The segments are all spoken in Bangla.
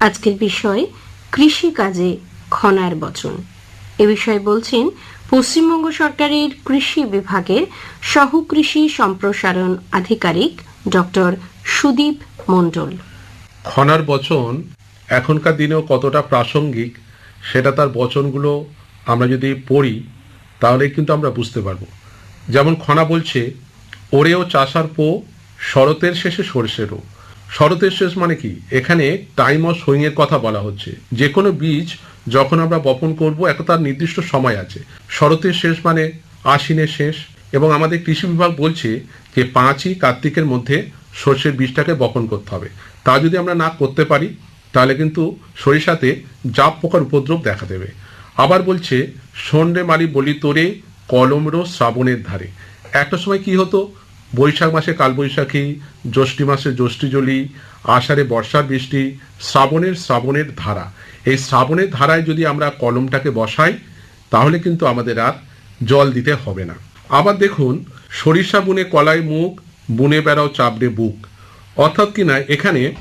আজকের বিষয়, কৃষিকাজে খনার বচন। এ বিষয়ে বলছেন, পশ্চিমবঙ্গ সরকারের কৃষি বিভাগের সহকৃষি সম্প্রসারণ আধিকারিক ডক্টর সুদীপ মণ্ডল। খনার বচন এখনকার দিনেও কতটা প্রাসঙ্গিক, সেটা তার বচনগুলো আমরা যদি পড়ি, তাহলে কিন্তু আমরা বুঝতে পারব। যেমন খনা বলছে, ওরেও চাষার পো, শরতের শেষে সরষেরও। শরতের শেষ মানে কি? এখানে টাইম অফ সোয়িংয়ের কথা বলা হচ্ছে। যে কোনো বীজ যখন আমরা বপন করব একটা তার নির্দিষ্ট সময় আছে। শরতের শেষ মানে আশ্বিনের শেষ। এবং আমাদের কৃষি বিভাগ বলছে যে পাঁচই কার্তিকের মধ্যে সর্ষের বীজটাকে বপন করতে হবে। তা যদি আমরা না করতে পারি, তাহলে কিন্তু সরিষাতে জাপ পোকার উপদ্রব দেখা দেবে। আবার বলছে, সন্ডে মারি বলি তোরে কলমরো শ্রাবণের ধারে। একটা সময় কি হতো? বৈশাখ মাসে কালবৈশাখী, জ্যৈষ্ঠী মাসে জ্যৈষ্ঠীজলি, আষাঢ়ে বর্ষার বৃষ্টি, শ্রাবণের শ্রাবণের ধারা। এই শ্রাবণের ধারায় যদি আমরা কলমটাকে বসাই, তাহলে কিন্তু আমাদের আর জল দিতে হবে না। আবার দেখুন, সরিষা বুনে কলাই মুখ বুনে বেড়াও চাবড়ে বুক। অর্থাৎ কিনা এখানে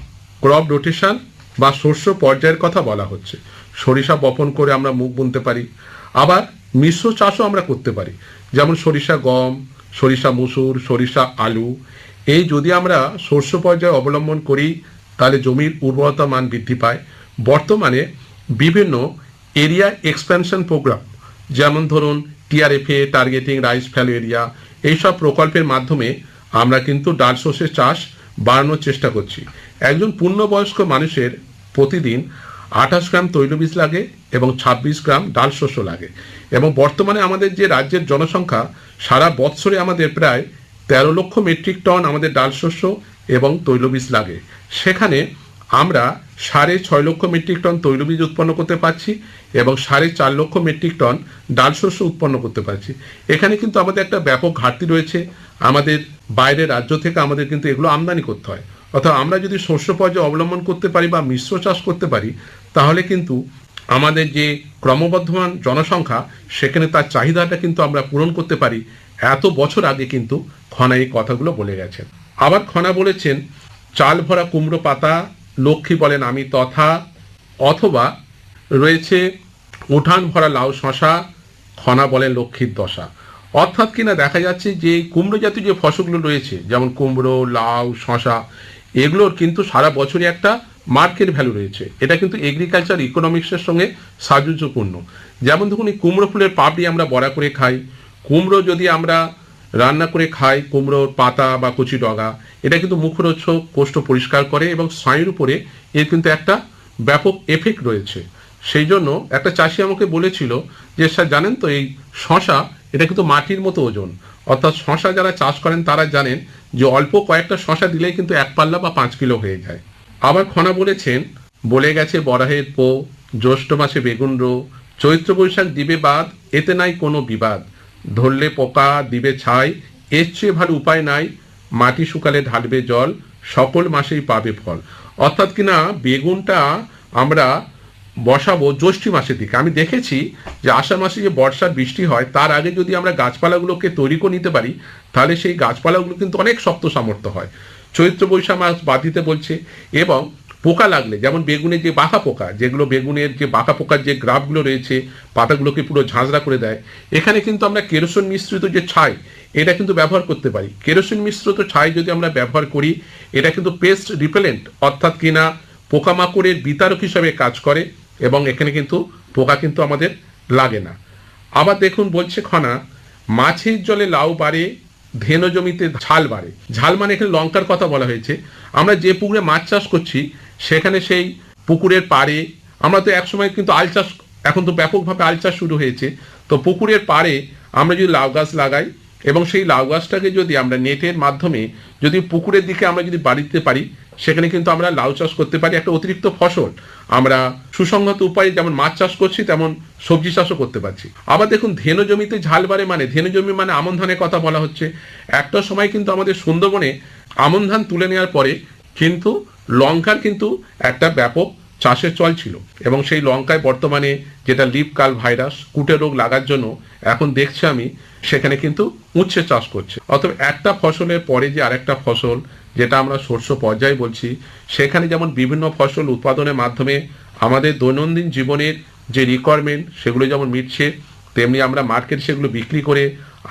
ক্রপ রোটেশন বা শস্য পর্যায়ের কথা বলা হচ্ছে। সরিষা বপন করে আমরা মুখ বুনতে পারি। আবার মিশ্র চাষও আমরা করতে পারি। যেমন সরিষা গম সরিষা মুসুর, সরিষা আলু। এই যদি আমরা শস্য পর্যায়ে অবলম্বন করি, তাহলে জমির উর্বরতা মান বৃদ্ধি পায়। বর্তমানে বিভিন্ন এরিয়া এক্সপ্যানশন প্রোগ্রাম যেমন ধরুন TRFA targeting rice fallow area এইসব প্রকল্পের মাধ্যমে আমরা কিন্তু ডাল শস্যের চাষ বাড়ানোর চেষ্টা করছি। একজন পূর্ণবয়স্ক মানুষের প্রতিদিন আঠাশ গ্রাম তৈলবীজ লাগে এবং ছাব্বিশ গ্রাম ডাল শস্য লাগে। এবং বর্তমানে আমাদের যে রাজ্যের জনসংখ্যা, সারা বৎসরে আমাদের প্রায় তেরো লক্ষ মেট্রিক টন আমাদের ডাল শস্য এবং তৈলবীজ লাগে। সেখানে আমরা সাড়ে ছয় লক্ষ মেট্রিক টন তৈলবীজ উৎপন্ন করতে পারছি এবং সাড়ে চার লক্ষ মেট্রিক টন ডাল শস্য উৎপন্ন করতে পারছি। এখানে কিন্তু আমাদের একটা ব্যাপক ঘাটতি রয়েছে। আমাদের বাইরের রাজ্য থেকে আমাদের কিন্তু এগুলো আমদানি করতে হয়। অর্থাৎ আমরা যদি শস্য পর্যায়ে অবলম্বন করতে পারি বা মিশ্র চাষ করতে পারি তাহলে কিন্তু আমাদের যে ক্রমবর্ধমান জনসংখ্যা, সেখানে তার চাহিদাটা কিন্তু আমরা পূরণ করতে পারি। এত বছর আগে কিন্তু খনা এই কথাগুলো বলে গেছেন। আবার খনা বলেছেন, চাল ভরা কুমড়ো পাতা, লক্ষ্মী বলেন আমি তথা, অথবা রয়েছে উঠান ভরা লাউ শশা, খনা বলেন লক্ষ্মীর দশা। অর্থাৎ কিনা দেখা যাচ্ছে যে কুমড়ো জাতীয় যে ফসলগুলো রয়েছে, যেমন কুমড়ো, লাউ, শশা, এগুলোর কিন্তু সারা বছরই একটা মার্কেট ভ্যালু রয়েছে। এটা কিন্তু এগ্রিকালচার ইকোনমিক্সের সঙ্গে সাযুজ্যপূর্ণ যেমন দেখুন, এই কুমড়ো ফুলের পাপড়ি আমরা বড়া করে খাই, কুমড়ো যদি আমরা রান্না করে খাই, কুমড়োর পাতা বা কচি ডগা, এটা কিন্তু মুখরোচক কোষ্ঠ পরিষ্কার করে এবং স্নায়ুর উপরে এর কিন্তু একটা ব্যাপক এফেক্ট রয়েছে। সেই জন্য একটা চাষি আমাকে বলেছিল যে, স্যার, জানেন তো এই শশা, এটা কিন্তু মাটির মতো ওজন। অর্থাৎ শশা যারা চাষ করেন তারা জানেন যে, অল্প কয়েকটা শশা দিলেই কিন্তু এক পাল্লা বা পাঁচ কিলো হয়ে যায়। আবার খনা বলেছেন, বলে গেছে বরাহের পো জ্যৈষ্ঠ মাসে বেগুন রো, চৈত্র বৈশাখ দিবে বাদ, এতে নাই কোনো বিবাদ। ধরলে পোকা, দিবে ছাই, এর চেয়ে ভালো উপায় নাই, মাটি শুকালে ঢালবে জল, সকল মাসেই পাবে ফল। অর্থাৎ কিনা বেগুনটা আমরা বসাবো জ্যৈষ্ঠী মাসের দিকে। আমি দেখেছি যে আষাঢ় মাসে যে বর্ষার বৃষ্টি হয়, তার আগে যদি আমরা গাছপালাগুলোকে তৈরি করে নিতে পারি, তাহলে সেই গাছপালাগুলো কিন্তু অনেক শক্ত সামর্থ্য হয়। চৈত্র বৈশাখ মাস বাদ দিতে বলছে, এবং পোকা লাগলে, যেমন বেগুনের যে বাঁকা পোকা, যেগুলো বেগুনের যে বাঁকা পোকার যে গ্রাফগুলো রয়েছে, পাতাগুলোকে পুরো ঝাঁঝরা করে দেয়, এখানে কিন্তু আমরা কেরোসিন মিশ্রিত যে ছাই, এটা কিন্তু ব্যবহার করতে পারি। কেরোসিন মিশ্রিত ছাই যদি আমরা ব্যবহার করি, এটা কিন্তু পেস্ট রিপেলেন্ট, অর্থাৎ কিনা পোকামাকড়ের বিতারক হিসাবে কাজ করে, এবং এখানে কিন্তু পোকা কিন্তু আমাদের লাগে না। আবার দেখুন বলছে খনা, মাছের জলে লাউ বাড়ে ধেনো জমিতে ঝাল বাড়ে। ঝাল মানে এখানে লঙ্কার কথা বলা হয়েছে। আমরা যে পুকুরে মাছ চাষ করছি, সেখানে সেই পুকুরের পাড়ে আমরা তো একসময় কিন্তু আল চাষ, এখন তো ব্যাপকভাবে আল চাষ শুরু হয়েছে। তো পুকুরের পাড়ে আমরা যদি লাউ গাছ লাগাই এবং সেই লাউ গাছটাকে যদি আমরা নেটের মাধ্যমে যদি পুকুরের দিকে আমরা যদি বাড়িতে পারি সেখানে কিন্তু আমরা লাউ চাষ করতে পারি, একটা অতিরিক্ত ফসল। আমরা সুসংগত উপায়ে যেমন মাছ চাষ করছি, তেমন সবজি চাষও করতে পারছি। আবার দেখুন, ধেনু জমিতে ঝাল বাড়ে মানে ধেনু জমি মানে আমন ধানের কথা বলা হচ্ছে। একটা সময় কিন্তু আমাদের সুন্দরবনে আমন ধান তুলে নেওয়ার পরে কিন্তু লঙ্কার কিন্তু একটা ব্যাপক চাষের চল ছিল এবং সেই লঙ্কায় বর্তমানে যেটা লিপ কাল ভাইরাস, কুটে রোগ লাগার জন্য এখন দেখছি আমি, সেখানে কিন্তু উচ্ছে চাষ করছে। অতএব একটা ফসলের পরে যে আরেকটা ফসল, যেটা আমরা শস্য পর্যায়ে বলছি, সেখানে যেমন বিভিন্ন ফসল উৎপাদনের মাধ্যমে আমাদের দৈনন্দিন জীবনের যে রিকোয়ারমেন্ট সেগুলো যেমন মিটছে, তেমনি আমরা মার্কেট সেগুলো বিক্রি করে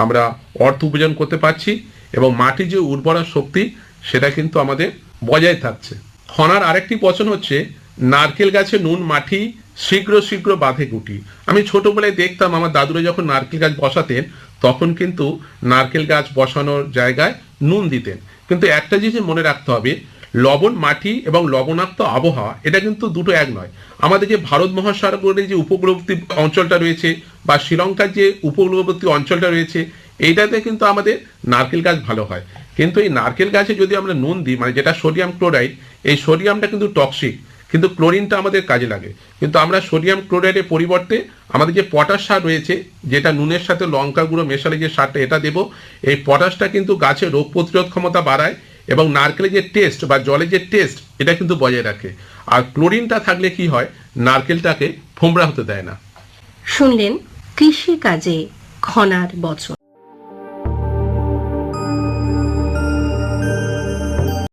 আমরা অর্থ উপার্জন করতে পারছি এবং মাটির যে উর্বরা শক্তি, সেটা কিন্তু আমাদের বজায় থাকছে। খনার আরেকটি পছন হচ্ছে নারকেল গাছে নুন, মাটি, শীঘ্র শীঘ্র বাঁধে গুটি। আমি ছোটবেলায় দেখতাম আমার দাদুরা যখন নারকেল গাছ বসাতেন, তখন কিন্তু নারকেল গাছ বসানোর জায়গায় নুন দিতেন। কিন্তু একটা জিনিস মনে রাখতে হবে, লবণ, মাটি এবং লবণাক্ত আবহাওয়া, এটা কিন্তু দুটো এক নয়। আমাদের যে ভারত মহাসাগরের যে উপকূলবর্তী অঞ্চলটা রয়েছে বা শ্রীলঙ্কার যে উপকূলবর্তী অঞ্চলটা রয়েছে, এইটাতে কিন্তু আমাদের নারকেল গাছ ভালো হয়। কিন্তু এই নারকেল গাছে যদি আমরা নুন দিই মানে যেটা সোডিয়াম ক্লোরাইড, এই সোডিয়ামটা কিন্তু টক্সিক কিন্তু ক্লোরিনটা আমাদের কাজে লাগে। কিন্তু আমরা সোডিয়াম ক্লোরাইডের পরিবর্তে আমাদের যে পটাশ সার রয়েছে, যেটা নুনের সাথে লঙ্কা গুঁড়ো মেশালে যে সারটা, এটা দেবো। এই পটাশটা কিন্তু গাছের রোগ প্রতিরোধ ক্ষমতা বাড়ায় এবং নারকেলের যে টেস্ট বা জলের যে টেস্ট, এটা কিন্তু বজায় রাখে। আর ক্লোরিনটা থাকলে কি হয়, নারকেলটাকে ফোমরা হতে দেয় না। শুনলেন কৃষি কাজে খনার বচন।